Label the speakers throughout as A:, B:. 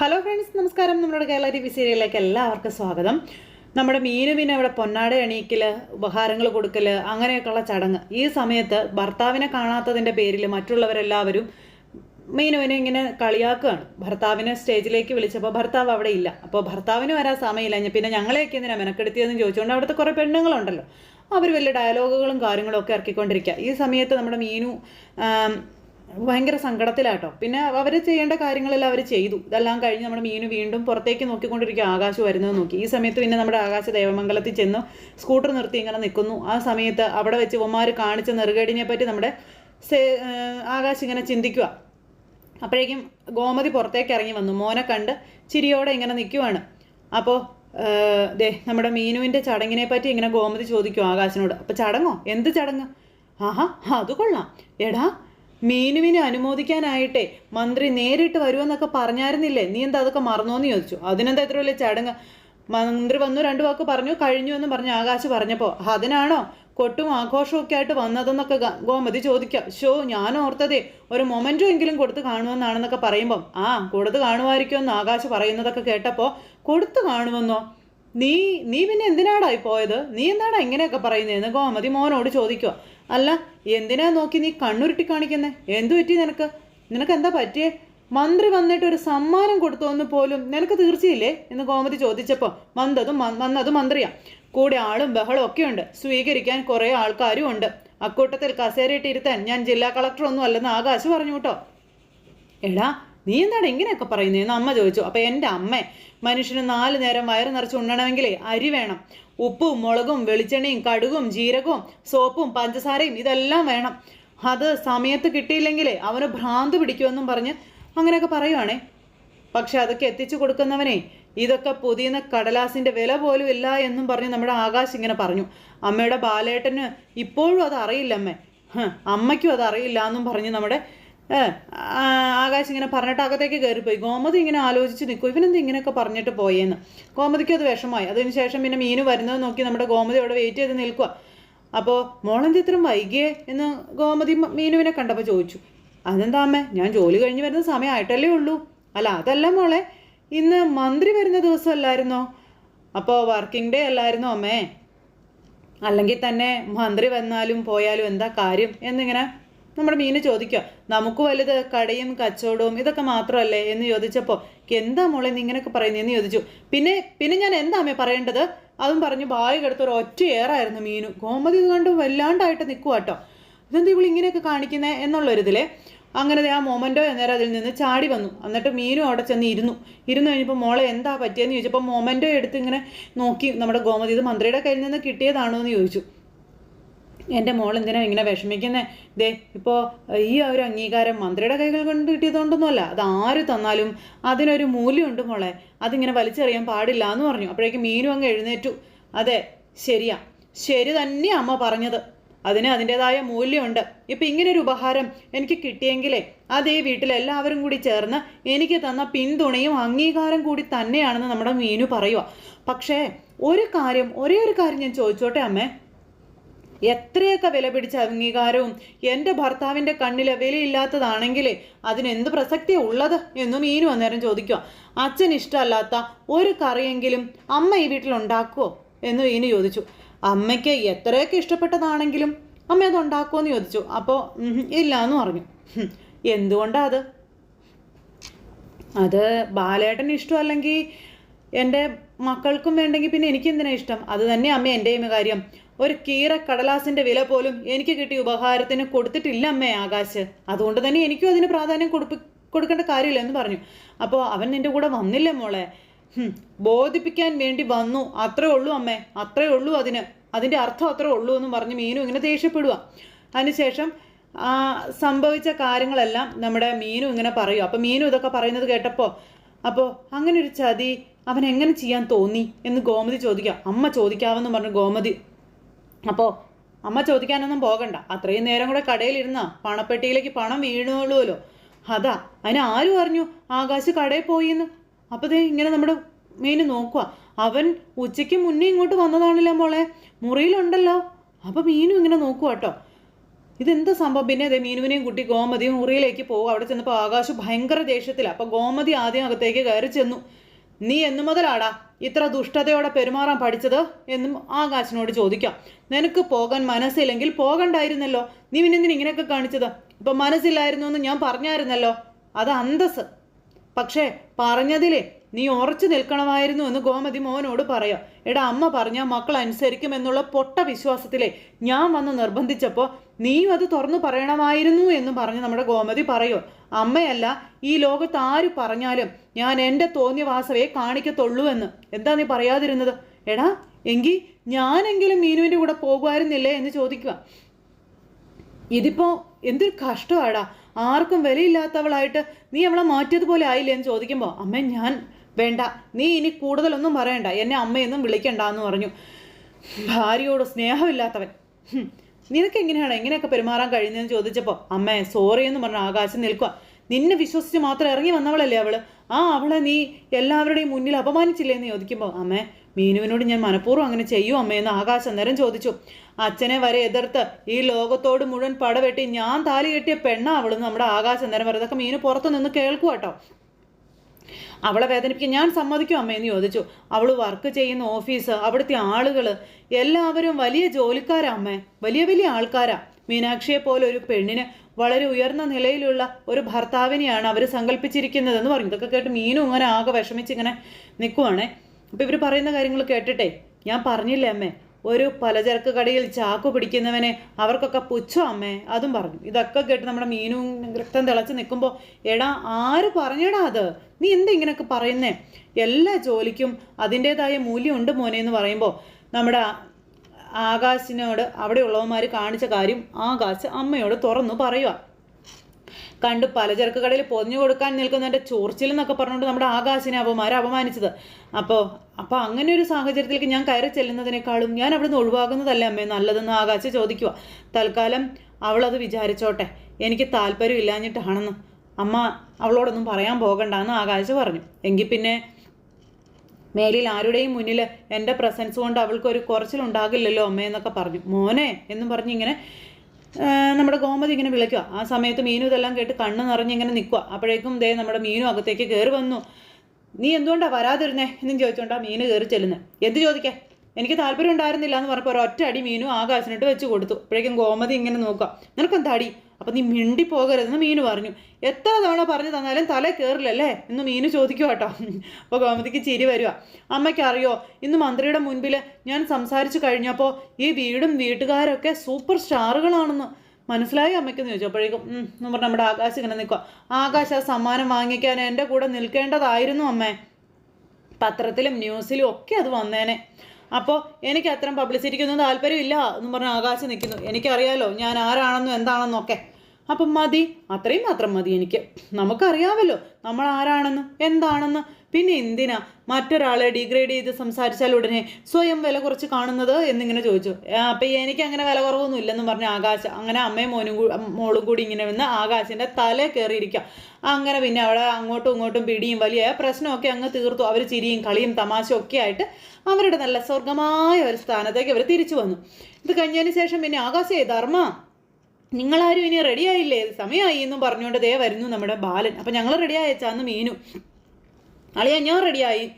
A: Hello friends നമസ്കാരം. നമ്മുടെ Kerala T V സീരിയലിലേക്ക് എല്ലാവർക്കും സ്വാഗതം. നമ്മുടെ മീനുവിന് അവിടെ പൊന്നാട എണീക്കൽ ഉപഹാരങ്ങൾ കൊടുക്കൽ അങ്ങനെയൊക്കെയുള്ള ചടങ്ങ്. ഈ സമയത്ത് ഭർത്താവിനെ കാണാത്തതിന്റെ പേരിൽ മറ്റുള്ളവരെല്ലാവരും മീനുവിനെ ഇങ്ങനെ കളിയാക്കുകയാണ്. ഭർത്താവിനെ സ്റ്റേജിലേക്ക് വിളിച്ചപ്പോൾ ഭർത്താവ് അവിടെ ഇല്ല. അപ്പോൾ ഭർത്താവിന് വരാൻ സമയമില്ല പിന്നെ ഞങ്ങളെയൊക്കെ എന്തിനാണ് മെനക്കെടുത്തിയതെന്ന് ചോദിച്ചുകൊണ്ട് അവിടുത്തെ കുറേ പെണ്ണുങ്ങളുണ്ടല്ലോ. അവർ വലിയ ഡയലോഗുകളും കാര്യങ്ങളും ഒക്കെ ഇറക്കിക്കൊണ്ടിരിക്കുക ഈ സമയത്ത് നമ്മുടെ മീനു ഭയങ്കര സങ്കടത്തിലാട്ടോ. പിന്നെ അവർ ചെയ്യേണ്ട കാര്യങ്ങളെല്ലാം അവർ ചെയ്തു. ഇതെല്ലാം കഴിഞ്ഞ് നമ്മുടെ മീനു വീണ്ടും പുറത്തേക്ക് നോക്കിക്കൊണ്ടിരിക്കുക ആകാശ് വരുന്നത് നോക്കി. ഈ സമയത്ത് പിന്നെ നമ്മുടെ ആകാശ ദേവമംഗലത്തിൽ ചെന്ന് സ്കൂട്ടർ നിർത്തി ഇങ്ങനെ നിൽക്കുന്നു. ആ സമയത്ത് അവിടെ വെച്ച് ഉമ്മാർ കാണിച്ച നെറുകേടിനെ പറ്റി നമ്മുടെ ആകാശ് ഇങ്ങനെ ചിന്തിക്കുക അപ്പോഴേക്കും ഗോമതി പുറത്തേക്ക് ഇറങ്ങി വന്നു. മോനെ കണ്ട് ചിരിയോടെ ഇങ്ങനെ നിൽക്കുവാണ്. അപ്പോൾ ദേ നമ്മുടെ മീനുവിന്റെ ചടങ്ങിനെ പറ്റി ഇങ്ങനെ ഗോമതി ചോദിക്കും ആകാശിനോട്. അപ്പോൾ ചടങ്ങോ? എന്ത് ചടങ്ങ്? ആഹാ അത് കൊള്ളാം. എടാ മീനുവിനെ അനുമോദിക്കാനായിട്ടെ മന്ത്രി നേരിട്ട് വരുമെന്നൊക്കെ പറഞ്ഞായിരുന്നില്ലേ? നീ എന്താ അതൊക്കെ മറന്നോന്ന് ചോദിച്ചു. അതിനെന്താ ഇത്ര വലിയ ചടങ്ങ്? മന്ത്രി വന്നു രണ്ടു വാക്ക് പറഞ്ഞു കഴിഞ്ഞു എന്ന് പറഞ്ഞു ആകാശ് പറഞ്ഞപ്പോൾ അതിനാണോ കൊട്ടും ആഘോഷവും ഒക്കെ ആയിട്ട് വന്നതെന്നൊക്കെ ഗോമതി ചോദിക്കാം. ഷോ ഞാൻ ഓർത്തതേ ഒരു മൊമെന്റോ എങ്കിലും കൊടുത്ത് കാണുമെന്നാണെന്നൊക്കെ പറയുമ്പം ആ കൊടുത്ത് കാണുമായിരിക്കുമെന്ന് ആകാശ് പറയുന്നതൊക്കെ കേട്ടപ്പോൾ കൊടുത്ത് കാണുമെന്നോ? നീ നീ പിന്നെ എന്തിനാടായി പോയത്? നീ എന്താടാ ഇങ്ങനെയൊക്കെ പറയുന്നതെന്ന് ഗോമതി മോനോട് ചോദിക്കുക അല്ല എന്തിനാ നോക്കി നീ കണ്ണുരുട്ടി കാണിക്കുന്നേ? എന്തു പറ്റി നിനക്ക്? നിനക്ക് എന്താ പറ്റിയേ? മന്ത്രി വന്നിട്ട് ഒരു സമ്മാനം കൊടുത്തോന്ന് പോലും നിനക്ക് തീർച്ചയില്ലേ? എന്ന് ഗോമതി ചോദിച്ചപ്പോൾ വന്നതും വന്നതും മന്ത്രിയാ. കൂടെ ആളും ബഹളം ഒക്കെ ഉണ്ട്. സ്വീകരിക്കാൻ കുറേ ആൾക്കാരും ഉണ്ട്. അക്കൂട്ടത്തിൽ കസേരയിട്ട് ഇരുത്താൻ ഞാൻ ജില്ലാ കളക്ടർ ഒന്നും അല്ലെന്ന് ആകാശ് പറഞ്ഞു കേട്ടോ എടാ നീ എന്താണ് ഇങ്ങനെയൊക്കെ പറയുന്നത് എന്ന് അമ്മ ചോദിച്ചു. അപ്പോൾ എന്റെ അമ്മ മനുഷ്യന് നാല് നേരം വയറ് നിറച്ച് ഉണ്ണണമെങ്കിലേ അരി വേണം. ഉപ്പും മുളകും വെളിച്ചെണ്ണയും കടുകും ജീരകവും സോപ്പും പഞ്ചസാരയും ഇതെല്ലാം വേണം. അത് സമയത്ത് കിട്ടിയില്ലെങ്കിലേ അവന് ഭ്രാന്ത് പിടിക്കുമെന്നും പറഞ്ഞ് അങ്ങനെയൊക്കെ പറയുവാണേ. പക്ഷെ അതൊക്കെ എത്തിച്ചു കൊടുക്കുന്നവനെ ഇതൊക്കെ പുതിയ കടലാസിന്റെ വില പോലും ഇല്ല എന്നും പറഞ്ഞ് നമ്മുടെ ആകാശ് ഇങ്ങനെ പറഞ്ഞു. അമ്മയുടെ ബാലേട്ടന് ഇപ്പോഴും അത് അറിയില്ല അമ്മേ. അമ്മയ്ക്കും അത് അറിയില്ല എന്നും പറഞ്ഞ് നമ്മുടെ ആകാശ് ഇങ്ങനെ പറഞ്ഞിട്ട് അകത്തേക്ക് കയറിപ്പോയി. ഗോമതി ഇങ്ങനെ ആലോചിച്ച് നിൽക്കും ഇവനെന്ത് ഇങ്ങനെയൊക്കെ പറഞ്ഞിട്ട് പോയെന്ന്. ഗോമതിക്ക് അത് വിഷമമായി. അതിനുശേഷം പിന്നെ മീന് വരുന്നത് നോക്കി നമ്മുടെ ഗോമതി അവിടെ വെയിറ്റ് ചെയ്ത് നിൽക്കുക അപ്പോൾ മോളെന്ത് ഇത്രയും വൈകിയേ എന്ന് ഗോമതി മീനുവിനെ കണ്ടപ്പോൾ ചോദിച്ചു. അതെന്താ അമ്മേ? ഞാൻ ജോലി കഴിഞ്ഞ് വരുന്ന സമയമായിട്ടല്ലേ ഉള്ളൂ. അല്ല അതല്ല മോളെ. ഇന്ന് മന്ത്രി വരുന്ന ദിവസം ദിവസമല്ലായിരുന്നോ? അപ്പോൾ വർക്കിംഗ് ഡേ അല്ലായിരുന്നോ അമ്മേ? അല്ലെങ്കിൽ തന്നെ മന്ത്രി വന്നാലും പോയാലും എന്താ കാര്യം? എന്നിങ്ങനെ നമ്മുടെ മീന് ചോദിക്കുക നമുക്ക് വലുത് കടയും കച്ചവടവും ഇതൊക്കെ മാത്രമല്ലേ? എന്ന് ചോദിച്ചപ്പോൾ എന്താ മോളെ നീ ഇങ്ങനെയൊക്കെ പറയുന്നത് എന്ന് ചോദിച്ചു. പിന്നെ പിന്നെ ഞാൻ എന്താമേ പറയേണ്ടത്? അതും പറഞ്ഞു ബായ് കെടുത്ത ഒരു ഒറ്റ ഏറായിരുന്നു മീനു. ഗോമതി ഇത് കണ്ട് വല്ലാണ്ടായിട്ട് നിൽക്കുക കേട്ടോ ഇതെന്താ ഇവൾ ഇങ്ങനെയൊക്കെ കാണിക്കുന്നത് എന്നുള്ളൊരിതിലെ അങ്ങനെ ആ മൊമന്റോ എന്നേരം അതിൽ നിന്ന് ചാടി വന്നു. എന്നിട്ട് മീനും അവിടെ ചെന്ന് ഇരുന്നു. ഇരുന്ന് കഴിഞ്ഞപ്പോൾ മോളെ എന്താ പറ്റിയെന്ന് ചോദിച്ചപ്പോൾ മൊമന്റോ എടുത്ത് ഇങ്ങനെ നോക്കി നമ്മുടെ ഗോമതി ഇത് മന്ത്രിയുടെ കയ്യിൽ നിന്ന് കിട്ടിയതാണോ എന്ന് ചോദിച്ചു. എന്റെ മോൾ എന്തിനാ ഇങ്ങനെ വിഷമിക്കുന്നത് ദേ ഇപ്പോൾ ഈ ഒരു അംഗീകാരം മന്ത്രിയുടെ കൈകൾ കൊണ്ട് കിട്ടിയതുകൊണ്ടൊന്നുമല്ല. അത് ആര് തന്നാലും അതിനൊരു മൂല്യമുണ്ട് മോളെ. അതിങ്ങനെ വലിച്ചെറിയാൻ പാടില്ല എന്ന് പറഞ്ഞു. അപ്പോഴേക്കും മീനു അങ്ങ് എഴുന്നേറ്റു. അതെ ശരിയാ. ശരി തന്നെ അമ്മ പറഞ്ഞത്. അതിന് അതിന്റെതായ മൂല്യമുണ്ട്. ഇപ്പം ഇങ്ങനൊരു ഉപഹാരം എനിക്ക് കിട്ടിയെങ്കിലേ അത് ഈ വീട്ടിലെല്ലാവരും കൂടി ചേർന്ന് എനിക്ക് തന്ന പിന്തുണയും അംഗീകാരം കൂടി തന്നെയാണെന്ന് നമ്മുടെ മീനു പറയുക പക്ഷേ ഒരു കാര്യം ഒരേ ഒരു കാര്യം ഞാൻ ചോദിച്ചോട്ടെ അമ്മേ? എത്രയൊക്കെ വില പിടിച്ച അംഗീകാരവും എന്റെ ഭർത്താവിന്റെ കണ്ണിലെ വിലയില്ലാത്തതാണെങ്കിലേ അതിനെന്ത് പ്രസക്തിയാണ് ഉള്ളത് എന്നും മീനു അന്നേരം ചോദിക്കുക. അച്ഛൻ ഇഷ്ടമല്ലാത്ത ഒരു കറിയെങ്കിലും അമ്മ ഈ വീട്ടിൽ ഉണ്ടാക്കുമോ എന്ന് മീനു ചോദിച്ചു. അമ്മയ്ക്ക് എത്രയൊക്കെ ഇഷ്ടപ്പെട്ടതാണെങ്കിലും അമ്മ അത് ഉണ്ടാക്കുമെന്ന് ചോദിച്ചു. അപ്പോൾ ഇല്ല എന്ന് പറഞ്ഞു. എന്തുകൊണ്ടാണ് എന്തുകൊണ്ടാ അത്? അത് ബാലേട്ടന് ഇഷ്ടമല്ലെങ്കിൽ എന്റെ മക്കൾക്കും വേണ്ടെങ്കിൽ പിന്നെ എനിക്ക് എന്തിനാ ഇഷ്ടം? അത് തന്നെ അമ്മ എന്റെയും കാര്യം. ഒരു കീറ കടലാസിന്റെ വില പോലും എനിക്ക് കിട്ടിയ ഉപഹാരത്തിന് കൊടുത്തിട്ടില്ല അമ്മേ ആകാശ്. അതുകൊണ്ട് തന്നെ എനിക്കും അതിന് പ്രാധാന്യം കൊടുപ്പി കൊടുക്കേണ്ട കാര്യമില്ല എന്ന് പറഞ്ഞു. അപ്പോൾ അവൻ നിന്റെ കൂടെ വന്നില്ല മോളെ? ബോധിപ്പിക്കാൻ വേണ്ടി വന്നു. അത്രേ ഉള്ളൂ അമ്മേ അത്രേ ഉള്ളൂ അതിന്. അതിന്റെ അർത്ഥം അത്രേ ഉള്ളൂ എന്ന് പറഞ്ഞ് മീനു ഇങ്ങനെ ദേഷ്യപ്പെടുക അതിനുശേഷം ആ സംഭവിച്ച കാര്യങ്ങളെല്ലാം നമ്മുടെ മീനു ഇങ്ങനെ പറയും. അപ്പോൾ മീനു ഇതൊക്കെ പറയുന്നത് കേട്ടപ്പോൾ അപ്പോൾ അങ്ങനെ ഒരു ചതി അവൻ എങ്ങനെ ചെയ്യാൻ തോന്നി എന്ന് ഗോമതി ചോദിക്കാം. അമ്മ ചോദിക്കാവെന്ന് പറഞ്ഞു ഗോമതി അപ്പോൾ അമ്മ ചോദിക്കാനൊന്നും പോകണ്ട. അത്രയും നേരം കൂടെ കടയിലിരുന്ന പണപ്പെട്ടിയിലേക്ക് പണം വീണുള്ളൂല്ലോ അതാ അതിന് ആരും അറിഞ്ഞു ആകാശ് കടയിൽ പോയിന്ന്. അപ്പോൾ ദേ ഇങ്ങനെ നമ്മുടെ മീന് നോക്കുക അവൻ ഉച്ചയ്ക്ക് മുന്നേ ഇങ്ങോട്ട് വന്നതാണല്ലോ മോളെ. മുറിയിലുണ്ടല്ലോ. അപ്പോൾ മീനും ഇങ്ങനെ നോക്കുക കേട്ടോ ഇതെന്താ സംഭവം? പിന്നെ അതെ മീനുവിനെയും കുട്ടി ഗോമതിയും മുറിയിലേക്ക് പോകും അവിടെ ചെന്നപ്പോൾ ആകാശ് ഭയങ്കര ദേഷ്യത്തിലാണ് അപ്പോൾ ഗോമതി ആദ്യം അകത്തേക്ക് കയറി ചെന്നു. നീ എന്നു മുതലാടാ ഇത്ര ദുഷ്ടതയോടെ പെരുമാറാൻ പഠിച്ചത് എന്നും ആകാശിനോട് ചോദിക്കാം. നിനക്ക് പോകാൻ മനസ്സില്ലെങ്കിൽ പോകണ്ടായിരുന്നല്ലോ. നീ പിന്നെ എന്തിനാ ഇങ്ങനെയൊക്കെ കാണിച്ചത്? ഇപ്പം മനസ്സില്ലായിരുന്നു എന്ന് ഞാൻ പറഞ്ഞായിരുന്നല്ലോ. അത് അന്തസ് പക്ഷേ പറഞ്ഞതിലേ നീ ഉറച്ചു നിൽക്കണമായിരുന്നു എന്ന് ഗോമതി മോനോട് പറയാം. എടാ അമ്മ പറഞ്ഞ മക്കൾ അനുസരിക്കുമെന്നുള്ള പൊട്ട വിശ്വാസത്തിലെ ഞാൻ വന്ന് നിർബന്ധിച്ചപ്പോൾ നീയും അത് തുറന്നു പറയണമായിരുന്നു എന്ന് പറഞ്ഞ് നമ്മുടെ ഗോമതി പറയോ. അമ്മയല്ല ഈ ലോകത്ത് ആര് പറഞ്ഞാലും ഞാൻ എന്റെ തോന്നിയ വാസവയെ കാണിക്കത്തുള്ളൂ എന്ന്. എന്താ നീ പറയാതിരുന്നത്? എടാ എങ്കിൽ ഞാനെങ്കിലും മീനുവിന്റെ കൂടെ പോകുമായിരുന്നില്ലേ എന്ന് ചോദിക്കുക. ഇതിപ്പോൾ എന്തൊരു കഷ്ടമാടാ ആർക്കും വിലയില്ലാത്തവളായിട്ട് നീ അവളെ മാറ്റിയതുപോലെ ആയില്ലേ എന്ന് ചോദിക്കുമ്പോൾ അമ്മ ഞാൻ വേണ്ട. നീ ഇനി കൂടുതലൊന്നും പറയണ്ട. എന്നെ അമ്മയൊന്നും വിളിക്കണ്ട എന്ന് പറഞ്ഞു. ഭാര്യയോട് സ്നേഹമില്ലാത്തവൻ. നിനക്ക് എങ്ങനെയാണ്? എങ്ങനെയൊക്കെ പെരുമാറാൻ കഴിയുന്നതെന്ന് ചോദിച്ചപ്പോൾ അമ്മേ സോറി എന്ന് പറഞ്ഞ ആകാശം നിൽക്കുക നിന്നെ വിശ്വസിച്ച് മാത്രം ഇറങ്ങി വന്നവളല്ലേ അവൾ? ആ അവളെ നീ എല്ലാവരുടെയും മുന്നിൽ അപമാനിച്ചില്ലേ എന്ന് ചോദിക്കുമ്പോൾ അമ്മേ മീനുവിനോട് ഞാൻ മനഃപൂർവം അങ്ങനെ ചെയ്യൂ അമ്മയെന്ന് ആകാശം നേരം ചോദിച്ചു. അച്ഛനെ വരെ എതിർത്ത് ഈ ലോകത്തോട് മുഴുവൻ പടവെട്ടി ഞാൻ താലി കെട്ടിയ പെണ്ണാ അവളെന്ന് നമ്മുടെ ആകാശം നേരം വരെ ഇതൊക്കെ മീന് പുറത്തു നിന്ന് കേൾക്കുക കേട്ടോ അവളെ വേദനിപ്പിക്കാൻ ഞാൻ സമ്മതിക്കും അമ്മയെന്ന് ചോദിച്ചു. അവൾ വർക്ക് ചെയ്യുന്ന ഓഫീസ് അവിടുത്തെ ആളുകൾ എല്ലാവരും വലിയ ജോലിക്കാരാ അമ്മേ. വലിയ വലിയ ആൾക്കാരാ. മീനാക്ഷിയെ പോലെ ഒരു പെണ്ണിന് വളരെ ഉയർന്ന നിലയിലുള്ള ഒരു ഭർത്താവിനെയാണ് അവർ സങ്കല്പിച്ചിരിക്കുന്നതെന്ന് പറഞ്ഞു. ഇതൊക്കെ കേട്ട് മീനും ഇങ്ങനെ ആകെ വിഷമിച്ച് ഇങ്ങനെ നിൽക്കുവാണേ അപ്പോൾ ഇവർ പറയുന്ന കാര്യങ്ങൾ കേട്ടിട്ടെ ഞാൻ പറഞ്ഞില്ലേ അമ്മേ? ഒരു പലചരക്ക് കടയിൽ ചാക്കു പിടിക്കുന്നവനെ അവർക്കൊക്കെ പുച്ഛം അമ്മേ. അതും പറഞ്ഞു. ഇതൊക്കെ കേട്ട് നമ്മുടെ മീനും രക്തം തിളച്ച് നിൽക്കുമ്പോൾ എടാ ആര് പറഞ്ഞടാ അത്? നീ എന്താ ഇങ്ങനെയൊക്കെ പറയുന്നേ? എല്ലാ ജോലിക്കും അതിന്റേതായ മൂല്യമുണ്ട് മോനെ എന്ന് പറയുമ്പോൾ നമ്മുടെ ആകാശിനോട് അവിടെയുള്ളവന്മാർ കാണിച്ച കാര്യം ആകാശ് അമ്മയോട് തുറന്നു പറയുക കണ്ട് പലചരക്ക് കടയിൽ പൊതിഞ്ഞു കൊടുക്കാൻ നിൽക്കുന്നതിന്റെ ചോർച്ചിൽ എന്നൊക്കെ പറഞ്ഞുകൊണ്ട് നമ്മുടെ ആകാശിനെ അപമാരം അപമാനിച്ചത്. അപ്പോൾ അപ്പോൾ അങ്ങനെ ഒരു സാഹചര്യത്തിലേക്ക് ഞാൻ കയറി ചെല്ലുന്നതിനേക്കാളും ഞാൻ അവിടുന്ന് ഒഴിവാകുന്നതല്ല അമ്മേ? നല്ലതെന്ന് ആകാശ് ചോദിക്കുക തൽക്കാലം അവളത് വിചാരിച്ചോട്ടെ. എനിക്ക് താല്പര്യം ഇല്ലാഞ്ഞിട്ടാണെന്ന് അമ്മ അവളോടൊന്നും പറയാൻ പോകണ്ട എന്ന് ആകാശ് പറഞ്ഞു. എങ്കിൽ പിന്നെ മേലിൽ ആരുടെയും മുന്നിൽ എന്റെ പ്രസൻസ് കൊണ്ട് അവൾക്കൊരു കുറച്ചിലുണ്ടാകില്ലല്ലോ അമ്മയെന്നൊക്കെ പറഞ്ഞു. മോനെ എന്നും പറഞ്ഞ് ഇങ്ങനെ ആ, നമ്മുടെ ഗോമതി ഇങ്ങനെ വിളിക്കുക ആ സമയത്ത് മീനു ഇതെല്ലാം കേട്ട് കണ്ണ് നിറഞ്ഞ് ഇങ്ങനെ നിൽക്കുക അപ്പോഴേക്കും ദേ നമ്മുടെ മീനു അകത്തേക്ക് കയറി വന്നു. നീ എന്തുകൊണ്ടാ വരാതിരുന്നേ? എന്നും ചോദിച്ചോണ്ടാ മീന് കയറി ചെല്ലുന്നത് എന്ത് ചോദിക്കാൻ എനിക്ക് താല്പര്യം ഉണ്ടായിരുന്നില്ല എന്ന് പറഞ്ഞപ്പോൾ ഒരൊറ്റ അടി മീനു ആകാശനിട്ട് വെച്ച് കൊടുത്തു. അപ്പോഴേക്കും ഗോമതി ഇങ്ങനെ നോക്കുക നിനക്കെന്താ അടി? അപ്പം നീ മിണ്ടി പോകരുതെന്ന് മീനു പറഞ്ഞു. എത്ര തവണ പറഞ്ഞു തന്നാലും തല കയറില്ലല്ലേ എന്ന് മീനു ചോദിക്കുക കേട്ടോ. അപ്പോൾ ഗോമതിക്ക് ചിരി വരിക അമ്മയ്ക്കറിയോ ഇന്ന് മന്ത്രിയുടെ മുൻപിൽ ഞാൻ സംസാരിച്ചു കഴിഞ്ഞപ്പോൾ ഈ വീടും വീട്ടുകാരൊക്കെ സൂപ്പർ സ്റ്റാറുകളാണെന്ന് മനസ്സിലായി അമ്മയ്ക്കെന്ന് ചോദിച്ചു. അപ്പോഴേക്കും എന്ന് പറഞ്ഞ് നമ്മുടെ ആകാശ് ഇങ്ങനെ നിൽക്കുക ആകാശ് ആ സമ്മാനം വാങ്ങിക്കാൻ എന്റെ കൂടെ നിൽക്കേണ്ടതായിരുന്നു അമ്മേ. പത്രത്തിലും ന്യൂസിലും ഒക്കെ അത് വന്നേനെ. അപ്പോൾ എനിക്ക് അത്തരം പബ്ലിസിറ്റിക്കൊന്നും താല്പര്യമില്ല എന്ന് പറഞ്ഞ് ആകാശം നിൽക്കുന്നു. എനിക്കറിയാലോ ഞാൻ ആരാണെന്നും എന്താണെന്നും ഒക്കെ. അപ്പം മതി. അത്രയും മാത്രം മതി എനിക്ക്. നമുക്കറിയാമല്ലോ നമ്മൾ ആരാണെന്ന് എന്താണെന്ന്. പിന്നെ എന്തിനാ മറ്റൊരാളെ ഡിഗ്രേഡ് ചെയ്ത് സംസാരിച്ചാൽ ഉടനെ സ്വയം വില കുറച്ച് കാണുന്നത് എന്നിങ്ങനെ ചോദിച്ചു. അപ്പം എനിക്ക് അങ്ങനെ വില കുറവൊന്നും ഇല്ലെന്നും പറഞ്ഞ് ആകാശ് അങ്ങനെ അമ്മയും മോനും മോളും കൂടി ഇങ്ങനെ വന്ന് ആകാശിന്റെ തല കയറിയിരിക്കുക അങ്ങനെ പിന്നെ അവിടെ അങ്ങോട്ടും ഇങ്ങോട്ടും പിടിയും വലിയ പ്രശ്നമൊക്കെ അങ്ങ് തീർത്തു. അവർ ചിരിയും കളിയും തമാശയും ഒക്കെ ആയിട്ട് അവരുടെ നല്ല സ്വർഗമായ ഒരു സ്ഥാനത്തേക്ക് അവർ തിരിച്ചു വന്നു. ഇത് കഴിഞ്ഞതിന് ശേഷം പിന്നെ ആകാശേ ധർമ്മ നിങ്ങളാരും ഇനി റെഡി ആയില്ലേ? സമയമായി എന്നും പറഞ്ഞുകൊണ്ട് ദേ വരുന്നു നമ്മുടെ ബാലൻ. അപ്പം ഞങ്ങൾ റെഡിയായി അന്ന് മീനു. അളിയാ ഞാൻ റെഡിയായി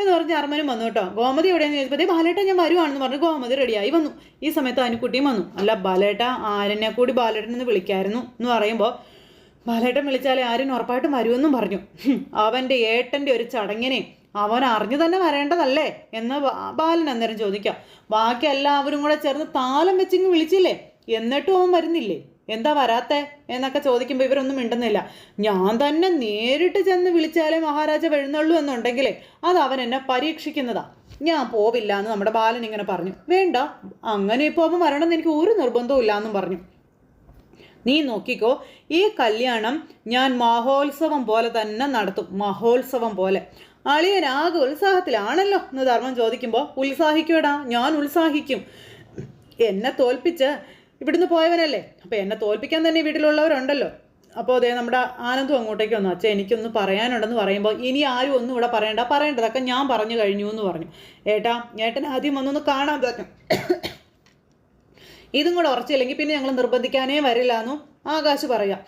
A: എന്ന് പറഞ്ഞ് അർമ്മനും വന്നു കേട്ടോ. ഗോമതി എവിടെയെന്ന് ചോദിച്ചപ്പോൾ ബാലേട്ട ഞാൻ വരുവാണെന്ന് പറഞ്ഞ് ഗോമതി റെഡിയായി വന്നു. ഈ സമയത്ത് അനുക്കുട്ടിയും വന്നു. അല്ല ബാലേട്ട ആരനെ കൂടി ബാലേട്ടൻ എന്ന് വിളിക്കായിരുന്നു എന്ന് പറയുമ്പോൾ ബാലേട്ടൻ വിളിച്ചാലേ ആരും ഉറപ്പായിട്ടും വരുമെന്നും പറഞ്ഞു. അവന്റെ ഏട്ടന്റെ ഒരു ചടങ്ങിനെ അവൻ അറിഞ്ഞു തന്നെ വരേണ്ടതല്ലേ? എന്ന് ബാലൻ അന്നേരം ചോദിക്കാം. ബാക്കി എല്ലാവരും കൂടെ ചേർന്ന് താലം വെച്ചിങ്ങ് വിളിച്ചില്ലേ? എന്നിട്ടും അവൻ വരുന്നില്ലേ? എന്താ വരാത്തെ? എന്നൊക്കെ ചോദിക്കുമ്പോൾ ഇവരൊന്നും മിണ്ടുന്നില്ല. ഞാൻ തന്നെ നേരിട്ട് ചെന്ന് വിളിച്ചാലേ മഹാരാജ എഴുന്നള്ളൂ എന്നുണ്ടെങ്കിലേ അത് അവൻ എന്നെ പരീക്ഷിക്കുന്നതാ. ഞാൻ പോവില്ല എന്ന് നമ്മുടെ ബാലൻ ഇങ്ങനെ പറഞ്ഞു. വേണ്ട അങ്ങനെ ഇപ്പോൾ അവൻ വരണമെന്ന് എനിക്ക് ഒരു നിർബന്ധവും ഇല്ല എന്നും പറഞ്ഞു. നീ നോക്കിക്കോ ഈ കല്യാണം ഞാൻ മഹോത്സവം പോലെ തന്നെ നടത്തും. മഹോത്സവം പോലെ. അളിയൻ ആകെ ഉത്സാഹത്തിലാണല്ലോ എന്ന് ധർമ്മം ചോദിക്കുമ്പോൾ ഉത്സാഹിക്കൂടാ ഞാൻ ഉത്സാഹിക്കും. എന്നെ തോൽപ്പിച്ച് ഇവിടുന്ന് പോയവനല്ലേ അപ്പോൾ എന്നെ തോൽപ്പിക്കാൻ തന്നെ വീട്ടിലുള്ളവരുണ്ടല്ലോ. അപ്പോൾ അതേ നമ്മുടെ ആനന്ദും അങ്ങോട്ടേക്ക് വന്നു. അച്ഛൻ എനിക്കൊന്ന് പറയാനുണ്ടെന്ന് പറയുമ്പോൾ ഇനി ആരും ഒന്നും ഇവിടെ പറയണ്ട. പറയേണ്ടതൊക്കെ ഞാൻ പറഞ്ഞു കഴിഞ്ഞു എന്ന് പറഞ്ഞു. ഏട്ടാ ഏട്ടൻ ആദ്യം വന്നൊന്ന് കാണാൻ പറഞ്ഞു. ഇതും കൂടെ ഉറച്ചില്ലെങ്കിൽ പിന്നെ ഞങ്ങൾ നിർബന്ധിക്കാനേ വരില്ല എന്നും ആകാശ് പറയാം.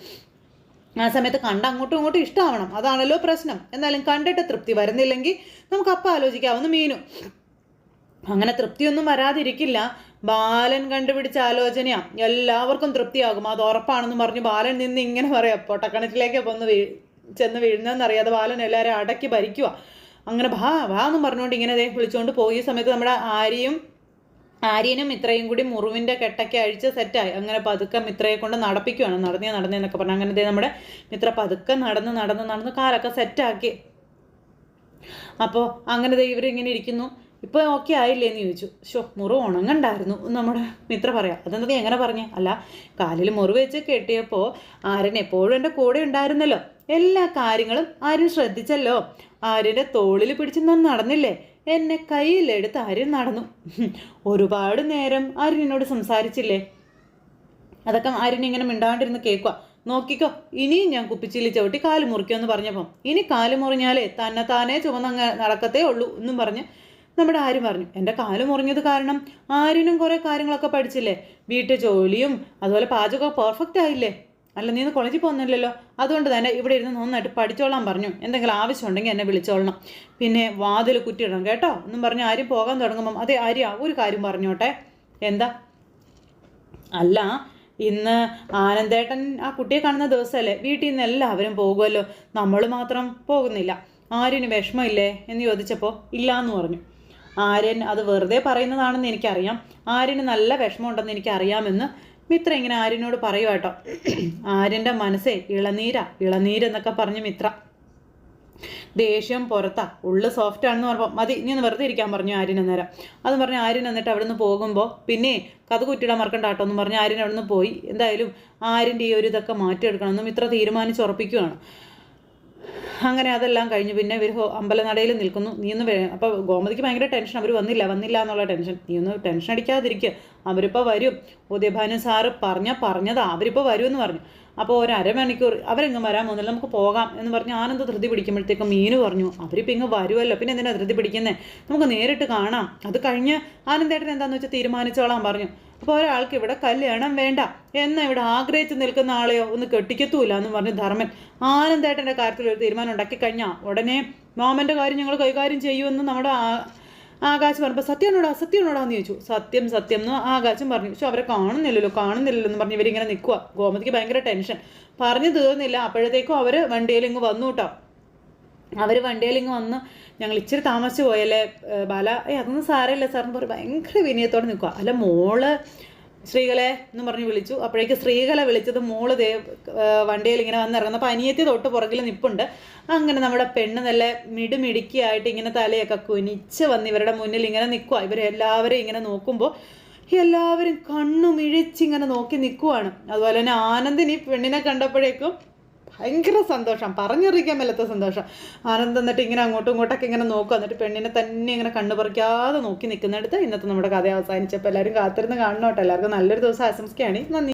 A: ആ സമയത്ത് കണ്ട് അങ്ങോട്ടും ഇങ്ങോട്ടും ഇഷ്ടമാവണം അതാണല്ലോ പ്രശ്നം. എന്നാലും കണ്ടിട്ട് തൃപ്തി വരുന്നില്ലെങ്കിൽ നമുക്ക് അപ്പം ആലോചിക്കാവുന്ന മീനു. അങ്ങനെ തൃപ്തിയൊന്നും വരാതിരിക്കില്ല. ബാലൻ കണ്ടുപിടിച്ച ആലോചനയാ. എല്ലാവർക്കും തൃപ്തിയാകും. അത് ഉറപ്പാണെന്ന് പറഞ്ഞ് ബാലൻ നിന്ന് ഇങ്ങനെ പറയാം പൊട്ടക്കണറ്റിലേക്ക് ഒന്ന് വീ ചെന്ന് വീഴുന്നതെന്നറിയാതെ ബാലൻ എല്ലാവരും അടക്കി ഭരിക്കുക അങ്ങനെ ഭാ വാ എന്നും പറഞ്ഞുകൊണ്ട് ഇങ്ങനെ അദ്ദേഹം വിളിച്ചുകൊണ്ട് പോയ. സമയത്ത് നമ്മുടെ ആര്യയും ആര്യനും ഇത്രയും കൂടി മുറിവിന്റെ കെട്ടൊക്കെ അഴിച്ച് സെറ്റായി. അങ്ങനെ പതുക്കെ മിത്രയെ കൊണ്ട് നടപ്പിക്കുകയാണ് നടന്നേ നടന്നേ എന്നൊക്കെ പറഞ്ഞു അങ്ങനെ നമ്മുടെ മിത്ര പതുക്കെ നടന്ന് നടന്ന് നടന്ന് കാലൊക്കെ സെറ്റാക്കി. അപ്പോൾ അങ്ങനെ ഇവരിങ്ങനെ ഇരിക്കുന്നു. ഇപ്പോൾ ഓക്കെ ആയില്ലേ എന്ന് ചോദിച്ചു. ഷോ മുറിവ് ഉണങ്ങണ്ടായിരുന്നു. നമ്മുടെ മിത്ര പറയാം അതെന്താ നീ എങ്ങനെ പറഞ്ഞേ? അല്ല കാലിൽ മുറിവ് വെച്ച് കെട്ടിയപ്പോൾ ആര്യൻ എപ്പോഴും എന്റെ കൂടെ ഉണ്ടായിരുന്നല്ലോ. എല്ലാ കാര്യങ്ങളും ആര്യൻ ശ്രദ്ധിച്ചല്ലോ. ആര്യന്റെ തോളിൽ പിടിച്ച് നിന്ന് നടന്നില്ലേ. എന്നെ കയ്യിലെടുത്ത് ആര്യൻ നടന്നു. ഒരുപാട് നേരം ആര്യൻ എന്നോട് സംസാരിച്ചില്ലേ. അതൊക്കെ ആര്യൻ ഇങ്ങനെ മിണ്ടാണ്ടിരുന്ന് കേൾക്കുക നോക്കിക്കോ ഇനിയും ഞാൻ കുപ്പിച്ചില്ലി ചവിട്ടി കാൽ മുറിക്കുമെന്ന് പറഞ്ഞപ്പം ഇനി കാൽ മുറിഞ്ഞാലേ തന്നെ താനേ ചുമന്നങ്ങ് നടക്കത്തേ ഉള്ളൂ എന്നും പറഞ്ഞ് നമ്മുടെ ആര് പറഞ്ഞു? എന്റെ കാൽ മുറിഞ്ഞത് കാരണം ആര്യനും കുറേ കാര്യങ്ങളൊക്കെ പഠിച്ചില്ലേ? വീട്ടു ജോലിയും അതുപോലെ പാചകമൊക്കെ പെർഫെക്റ്റ് ആയില്ലേ? അല്ല നീ കോളേജിൽ പോകുന്നില്ലല്ലോ? അതുകൊണ്ട് തന്നെ ഇവിടെ ഇരുന്ന് നന്നായിട്ട് പഠിച്ചോളാൻ പറഞ്ഞു. എന്തെങ്കിലും ആവശ്യമുണ്ടെങ്കിൽ എന്നെ വിളിച്ചോളണം. പിന്നെ വാതിൽ കുറ്റിയിടണം കേട്ടോ. എന്നും പറഞ്ഞ് ആര്യം പോകാൻ തുടങ്ങുമ്പം അതെ ആര്യ ഒരു കാര്യം പറഞ്ഞോട്ടെ? എന്താ? അല്ല ഇന്ന് ആനന്ദേട്ടൻ ആ കുട്ടിയെ കാണുന്ന ദിവസമല്ലേ? വീട്ടിൽ നിന്ന് എല്ലാവരും പോകുമല്ലോ? നമ്മൾ മാത്രം പോകുന്നില്ല. ആര്യന് വിഷമമില്ലേ എന്ന് ചോദിച്ചപ്പോൾ ഇല്ല എന്ന് പറഞ്ഞു. ആര്യൻ അത് വെറുതെ പറയുന്നതാണെന്ന് എനിക്കറിയാം. ആര്യന് നല്ല വിഷമമുണ്ടെന്ന് എനിക്കറിയാമെന്ന് മിത്ര ഇങ്ങനെ ആര്യനോട് പറയുക കേട്ടോ. ആര്യന്റെ മനസ്സേ ഇളനീര ഇളനീരെന്നൊക്കെ പറഞ്ഞു മിത്ര. ദേഷ്യം പുറത്താ ഉള്ളു സോഫ്റ്റ് ആണെന്ന് പറഞ്ഞപ്പോൾ മതി നീ ഒന്ന് വെറുതെ ഇരിക്കാൻ പറഞ്ഞു ആര്യൻ അന്നേരം. അതും പറഞ്ഞു ആര്യൻ എന്നിട്ട് അവിടെ നിന്ന് പോകുമ്പോൾ പിന്നെ കഥ കുറ്റിയിടാൻ മറക്കണ്ട കേട്ടോ എന്ന് പറഞ്ഞ് ആര്യൻ അവിടെ നിന്ന് പോയി. എന്തായാലും ആര്യന്റെ ഈ ഒരു ഇതൊക്കെ മാറ്റിയെടുക്കണമെന്നും ഇത്ര തീരുമാനിച്ചുറപ്പിക്കുകയാണ് അങ്ങനെ അതെല്ലാം കഴിഞ്ഞു പിന്നെ ഇവർ അമ്പലനടയിൽ നിൽക്കുന്നു. നീ ഒന്ന് അപ്പോൾ ഗോമതിക്ക് ഭയങ്കര ടെൻഷൻ. അവർ വന്നില്ല വന്നില്ല എന്നുള്ള ടെൻഷൻ. നീ ഒന്ന് ടെൻഷൻ അടിക്കാതിരിക്കുക അവരിപ്പോൾ വരും. ഉദയഭാനു സാറ് പറഞ്ഞ പറഞ്ഞതാ. അവരിപ്പോൾ എന്ന് പറഞ്ഞു. അപ്പോൾ ഒരു അരമണിക്കൂർ അവരിങ്ങ് വരാൻ പോകുന്നില്ല. നമുക്ക് പോകാം എന്ന് പറഞ്ഞ് ആനന്ദ ധൃതി പിടിക്കുമ്പോഴത്തേക്കും മീന് പറഞ്ഞു അവരിപ്പോൾ ഇങ്ങ് വരുമല്ലോ പിന്നെ എന്തിനാ ധൃതി പിടിക്കുന്നത് നമുക്ക് നേരിട്ട് കാണാം. അത് കഴിഞ്ഞ് ആനന്ദേട്ടൻ എന്താണെന്ന് വെച്ചാൽ തീരുമാനിച്ചോളാം പറഞ്ഞു. അപ്പോൾ ഒരാൾക്ക് ഇവിടെ കല്യാണം വേണ്ട. എന്ന ഇവിടെ ആഗ്രഹിച്ച് നിൽക്കുന്ന ആളെയോ ഒന്ന് കെട്ടിക്കത്തൂല എന്ന് പറഞ്ഞ് ധർമ്മൻ ആനന്ദേട്ടന്റെ കാര്യത്തിൽ ഒരു തീരുമാനം ഉണ്ടാക്കി കഴിഞ്ഞാൽ ഉടനെ മാമന്റെ കാര്യം ഞങ്ങൾ കൈകാര്യം ചെയ്യുമെന്ന് നമ്മുടെ ആകാശം പറഞ്ഞപ്പോൾ സത്യമാണോടാ എന്ന് ചോദിച്ചു. സത്യം സത്യം എന്ന് ആകാശം പറഞ്ഞു. പക്ഷെ അവരെ കാണുന്നില്ലല്ലോ കാണുന്നില്ലല്ലോ എന്ന് പറഞ്ഞ് ഇവരിങ്ങനെ നിൽക്കുക ഗോമതിക്ക് ഭയങ്കര ടെൻഷൻ. പറഞ്ഞു തീർന്നില്ല. അപ്പോഴത്തേക്കും അവർ വണ്ടിയിൽ ഇങ്ങ് വന്നു കേട്ടോ. അവർ വണ്ടിയിൽ ഇങ്ങ് വന്ന് ഞങ്ങൾ ഇച്ചിരി താമസിച്ച് പോയല്ലേ ബാല ഏ അതൊന്നും സാരമില്ല സാർ എന്ന് പറഞ്ഞ് ഭയങ്കര വിനയത്തോടെ നിൽക്കുക അല്ല മോൾ ശ്രീകലെ എന്ന് പറഞ്ഞ് വിളിച്ചു. അപ്പോഴേക്ക് ശ്രീകല വിളിച്ചത് മോൾ ദേ വണ്ടിയിൽ ഇങ്ങനെ വന്നിറങ്ങുന്നു അപ്പോൾ അനിയത്തി തൊട്ട് പുറകിൽ നിൽപ്പുണ്ട് അങ്ങനെ നമ്മുടെ പെണ്ണ് നല്ല മിടുമിടുക്കിയായിട്ട് ഇങ്ങനെ തലയൊക്കെ കുനിച്ച് വന്ന് ഇവരുടെ മുന്നിൽ ഇങ്ങനെ നിൽക്കുക ഇവരെല്ലാവരും ഇങ്ങനെ നോക്കുമ്പോൾ എല്ലാവരും കണ്ണും ഇഴിച്ചിങ്ങനെ നോക്കി നിൽക്കുവാണ് അതുപോലെ തന്നെ ആനന്ദിന് ഈ പെണ്ണിനെ കണ്ടപ്പോഴേക്കും ഭയങ്കര സന്തോഷം. പറഞ്ഞറിയിക്കാൻ മേലാത്ത സന്തോഷം. ആനന്ദ് എന്നിട്ട് ഇങ്ങനെ അങ്ങോട്ടും ഇങ്ങോട്ടൊക്കെ ഇങ്ങനെ നോക്കുക എന്നിട്ട് പെണ്ണിനെ തന്നെ ഇങ്ങനെ കണ്ണു പറിക്കാതെ നോക്കി നിൽക്കുന്നിടത്ത് ഇന്നത്തെ നമ്മുടെ കഥ അവസാനിച്ചപ്പോൾ എല്ലാവരും കാത്തിരുന്ന് കാണണം കേട്ടോ എല്ലാവർക്കും നല്ലൊരു ദിവസം ആശംസിക്കുകയാണ്. നന്ദി.